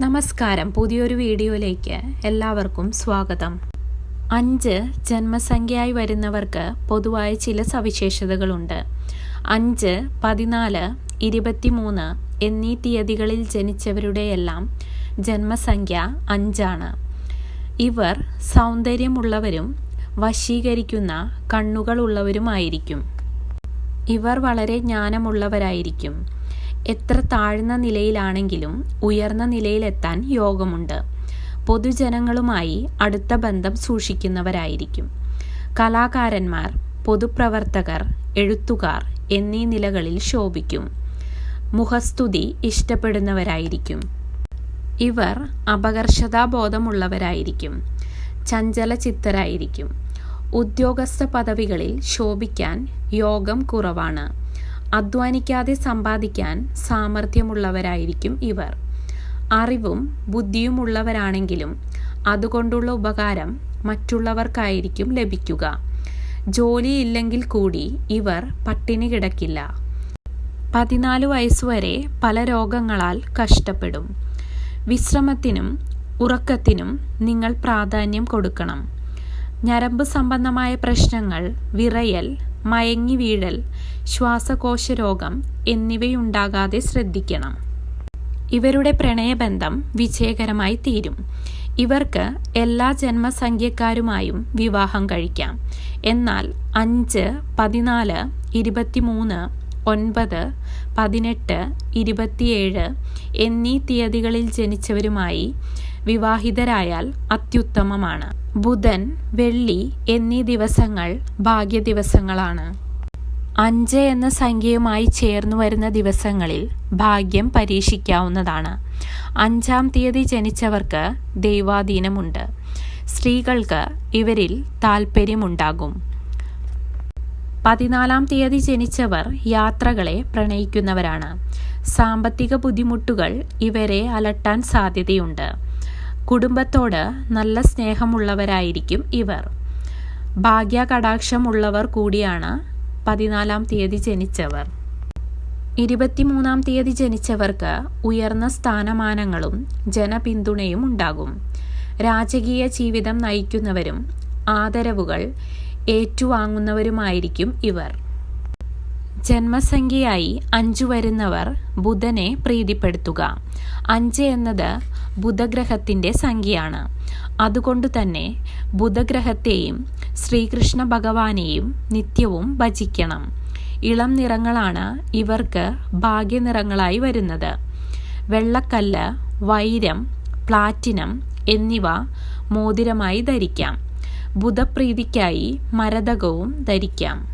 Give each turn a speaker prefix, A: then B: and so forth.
A: നമസ്കാരം. പുതിയൊരു വീഡിയോയിലേക്ക് എല്ലാവർക്കും സ്വാഗതം. അഞ്ച് ജന്മസംഖ്യയായി വരുന്നവർക്ക് പൊതുവായ ചില സവിശേഷതകളുണ്ട്. അഞ്ച് പതിനാല് ഇരുപത്തിമൂന്ന് എന്നീ തീയതികളിൽ ജനിച്ചവരുടെയെല്ലാം ജന്മസംഖ്യ അഞ്ചാണ്. ഇവർ സൗന്ദര്യമുള്ളവരും വശീകരിക്കുന്ന കണ്ണുകളുള്ളവരുമായിരിക്കും. ഇവർ വളരെ ജ്ഞാനമുള്ളവരായിരിക്കും. എത്ര താഴ്ന്ന നിലയിലാണെങ്കിലും ഉയർന്ന നിലയിലെത്താൻ യോഗമുണ്ട്. പൊതുജനങ്ങളുമായി അടുത്ത ബന്ധം സൂക്ഷിക്കുന്നവരായിരിക്കും. കലാകാരന്മാർ പൊതുപ്രവർത്തകർ എഴുത്തുകാർ എന്നീ നിലകളിൽ ശോഭിക്കും. മുഖസ്തുതി ഇഷ്ടപ്പെടുന്നവരായിരിക്കും. ഇവർ അപകർഷതാബോധമുള്ളവരായിരിക്കും. ചഞ്ചലചിത്തരായിരിക്കും. ഉദ്യോഗസ്ഥ പദവികളിൽ ശോഭിക്കാൻ യോഗം കുറവാണ്. അധ്വാനിക്കാതെ സമ്പാദിക്കാൻ സാമർഥ്യമുള്ളവരായിരിക്കും ഇവർ. അറിവും ബുദ്ധിയുമുള്ളവരാണെങ്കിലും അതുകൊണ്ടുള്ള ഉപകാരം മറ്റുള്ളവർക്കായിരിക്കും ലഭിക്കുക. ജോലിയില്ലെങ്കിൽ കൂടി ഇവർ പട്ടിണി കിടക്കില്ല. പതിനാല് വയസ്സുവരെ പല രോഗങ്ങളാൽ കഷ്ടപ്പെടും. വിശ്രമത്തിനും ഉറക്കത്തിനും നിങ്ങൾ പ്രാധാന്യം കൊടുക്കണം. ഞരമ്പ് സംബന്ധമായ പ്രശ്നങ്ങൾ വിറയൽ മയങ്ങി വീഴൽ ശ്വാസകോശ രോഗം എന്നിവയുണ്ടാകാതെ ശ്രദ്ധിക്കണം. ഇവരുടെ പ്രണയബന്ധം വിജയകരമായി തീരും. ഇവർക്ക് എല്ലാ ജന്മസംഖ്യക്കാരുമായും വിവാഹം കഴിക്കാം. എന്നാൽ അഞ്ച് പതിനാല് ഇരുപത്തിമൂന്ന് ഒൻപത് പതിനെട്ട് ഇരുപത്തിയേഴ് എന്നീ തീയതികളിൽ ജനിച്ചവരുമായി വിവാഹിതരായാൽ അത്യുത്തമമാണ്. ബുധൻ വെള്ളി എന്നീ ദിവസങ്ങൾ ഭാഗ്യ ദിവസങ്ങളാണ് അഞ്ച് എന്ന സംഖ്യയുമായി ചേർന്നു വരുന്ന ദിവസങ്ങളിൽ ഭാഗ്യം പരീക്ഷിക്കാവുന്നതാണ്. അഞ്ചാം തീയതി ജനിച്ചവർക്ക് ദൈവാധീനമുണ്ട്. സ്ത്രീകൾക്ക് ഇവരിൽ താൽപ്പര്യമുണ്ടാകും പതിനാലാം തീയതി ജനിച്ചവർ യാത്രകളെ പ്രണയിക്കുന്നവരാണ്. സാമ്പത്തിക ബുദ്ധിമുട്ടുകൾ ഇവരെ അലട്ടാൻ സാധ്യതയുണ്ട്. കുടുംബത്തോട് നല്ല സ്നേഹമുള്ളവരായിരിക്കും ഇവർ. ഭാഗ്യ കടാക്ഷമുള്ളവർ കൂടിയാണ് പതിനാലാം തീയതി ജനിച്ചവർ. ഇരുപത്തിമൂന്നാം തീയതി ജനിച്ചവർക്ക് ഉയർന്ന സ്ഥാനമാനങ്ങളും ജനപിന്തുണയും ഉണ്ടാകും. രാജകീയ ജീവിതം നയിക്കുന്നവരും ആദരവുകൾ ഏറ്റുവാങ്ങുന്നവരുമായിരിക്കും ഇവർ. ജന്മസംഖ്യയായി അഞ്ചു വരുന്നവർ ബുധനെ പ്രീതിപ്പെടുത്തുക. അഞ്ച് എന്നത് ബുധഗ്രഹത്തിന്റെ സംഖ്യയാണ്. അതുകൊണ്ട് തന്നെ ബുധഗ്രഹത്തെയും ശ്രീകൃഷ്ണ ഭഗവാനെയും നിത്യവും ഭജിക്കണം. ഇളം നിറങ്ങളാണ് ഇവർക്ക് ഭാഗ്യനിറങ്ങളായി വരുന്നത്. വെള്ളക്കല്ല് വൈരം പ്ലാറ്റിനം എന്നിവ മോതിരമായി ധരിക്കാം. ബുധപ്രീതിക്കായി മരതകവും ധരിക്കാം.